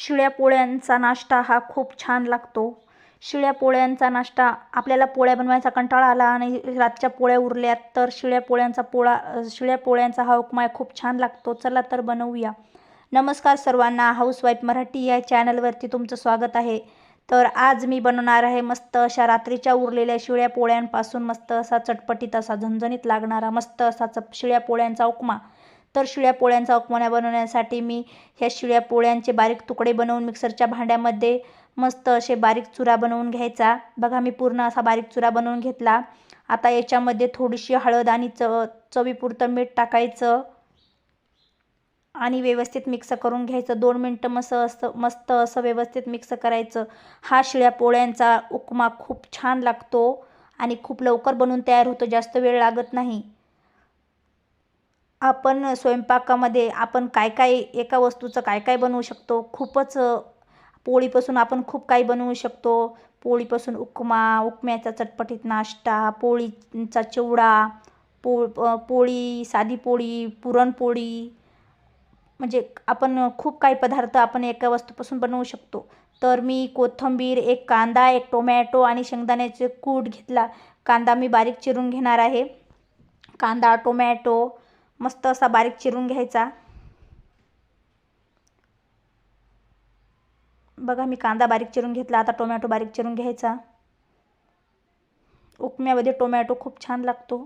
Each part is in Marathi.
शिळ्या पोळ्यांचा नाश्ता हा खूप छान लागतो. शिळ्या पोळ्यांचा नाश्ता आपल्याला पोळ्या बनवायचा कंटाळा आला आणि रातच्या पोळ्या उरल्यात तर शिळ्या पोळ्यांचा पोळा शिळ्या पोळ्यांचा हा उपमा खूप छान लागतो. चला तर बनवूया. नमस्कार सर्वांना हाऊसवाईफ मराठी या चॅनलवरती तुमचं स्वागत आहे. तर आज मी बनवणार आहे मस्त अशा रात्रीच्या उरलेल्या शिळ्या पोळ्यांपासून मस्त असा चटपटीत असा झणझणीत लागणारा मस्त असा चप शिळ्या पोळ्यांचा उपमा. तर शिळ्या पोळ्यांचा उपमाना बनवण्यासाठी मी ह्या शिळ्या पोळ्यांचे बारीक तुकडे बनवून मिक्सरच्या भांड्यामध्ये मस्त असे बारीक चुरा बनवून घ्यायचा. बघा मी पूर्ण असा बारीक चुरा बनवून घेतला. आता याच्यामध्ये थोडीशी हळद आणि च चवीपुरतं मीठ टाकायचं आणि व्यवस्थित मिक्स करून घ्यायचं. दोन मिनटं मस्त असं मस्त असं व्यवस्थित मिक्स करायचं. हा शिळ्या पोळ्यांचा उपमा खूप छान लागतो आणि खूप लवकर बनवून तयार होतो. जास्त वेळ लागत नाही. आपण स्वयंपाकामध्ये आपण काय काय एका वस्तूचं काय काय बनवू शकतो? खूपच पोळीपासून आपण खूप काही बनवू शकतो. पोळीपासून उपमा उपम्याचा चटपटीत नाश्ता पोळीचा चिवडा पो पोळी साधी पोळी पुरणपोळी. म्हणजे आपण खूप काही पदार्थ आपण एका वस्तूपासून बनवू शकतो. तर मी कोथिंबीर एक कांदा एक टोमॅटो आणि शेंगदाण्याचे कूट घेतला. कांदा मी बारीक चिरून घेणार आहे. कांदा टोमॅटो मस्त असा बारीक चिरून घ्यायचा. बघा मी कांदा बारीक चिरून घेतला आता टोमॅटो बारीक चिरून घ्यायचा. उपम्यामध्ये टोमॅटो खूप छान लागतो.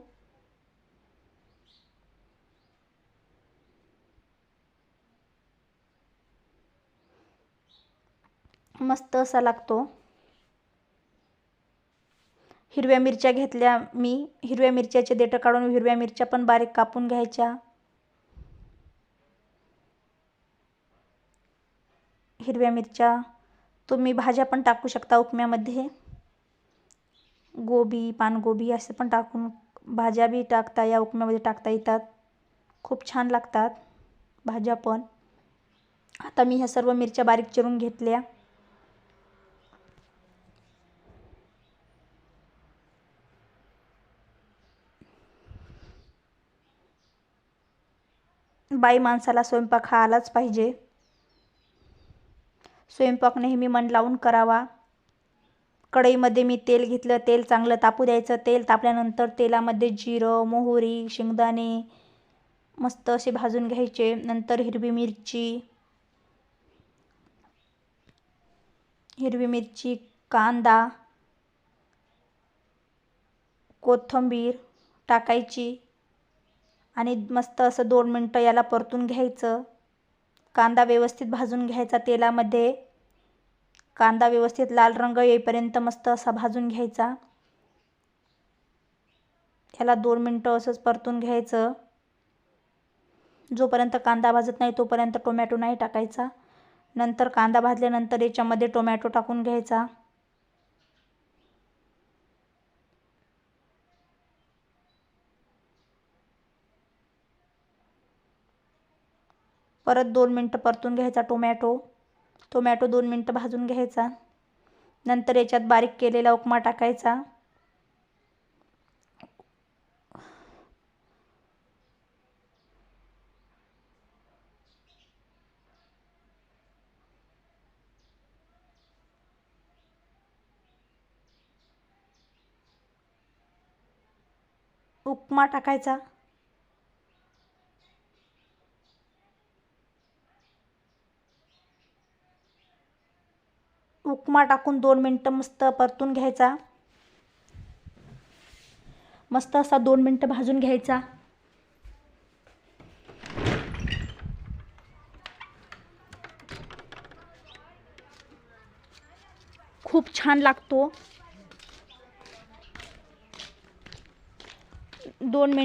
मस्त असा लागतो. हिरव्या मिरच्या घेतल्या मी. हिरव्या मिरच्याचे देठं काढून हिरव्या मिरच्या पण बारीक कापून घ्यायच्या. हिरव्या मिरच्या. तुम्ही भाज्या पण टाकू शकता उपम्यामध्ये. गोबी पानगोबी असे पण टाकून भाज्या बी टाकता या उपम्यामध्ये टाकता येतात. खूप छान लागतात भाज्या पण. आता मी ह्या सर्व मिरच्या बारीक चिरून घेतल्या. बाई माणसाला स्वयंपाक हा आलाच पाहिजे. स्वयंपाक नेहमी मन लावून करावा. कढईमध्ये मी तेल घेतलं तेल चांगलं तापू द्यायचं. तेल तापल्यानंतर तेलामध्ये जिरं मोहरी शेंगदाणे मस्त असे भाजून घ्यायचे. नंतर हिरवी मिरची हिरवी मिरची कांदा कोथिंबीर टाकायची. आणि मस्त असं दोन मिनटं याला परतून घ्यायचं. कांदा व्यवस्थित भाजून घ्यायचा तेलामध्ये. कांदा व्यवस्थित लाल रंग येईपर्यंत मस्त असा भाजून घ्यायचा. ह्याला दोन मिनटं असंच परतून घ्यायचं. जोपर्यंत कांदा भाजत नाही तोपर्यंत टोमॅटो नाही टाकायचा. नंतर कांदा भाजल्यानंतर याच्यामध्ये टोमॅटो टाकून घ्यायचा. परत दोन मिनटं परतून घ्यायचा टोमॅटो. टोमॅटो दोन मिनटं भाजून घ्यायचा. नंतर याच्यात बारीक केलेला उपमा टाकायचा. उपमा टाकायचा. उपमा टाकून दोन मिनटं मस्त परतून घ्यायचा. मस्त असा दोन मिनटं भाजून घ्यायचा. खूप छान लागतो. दोन मिनट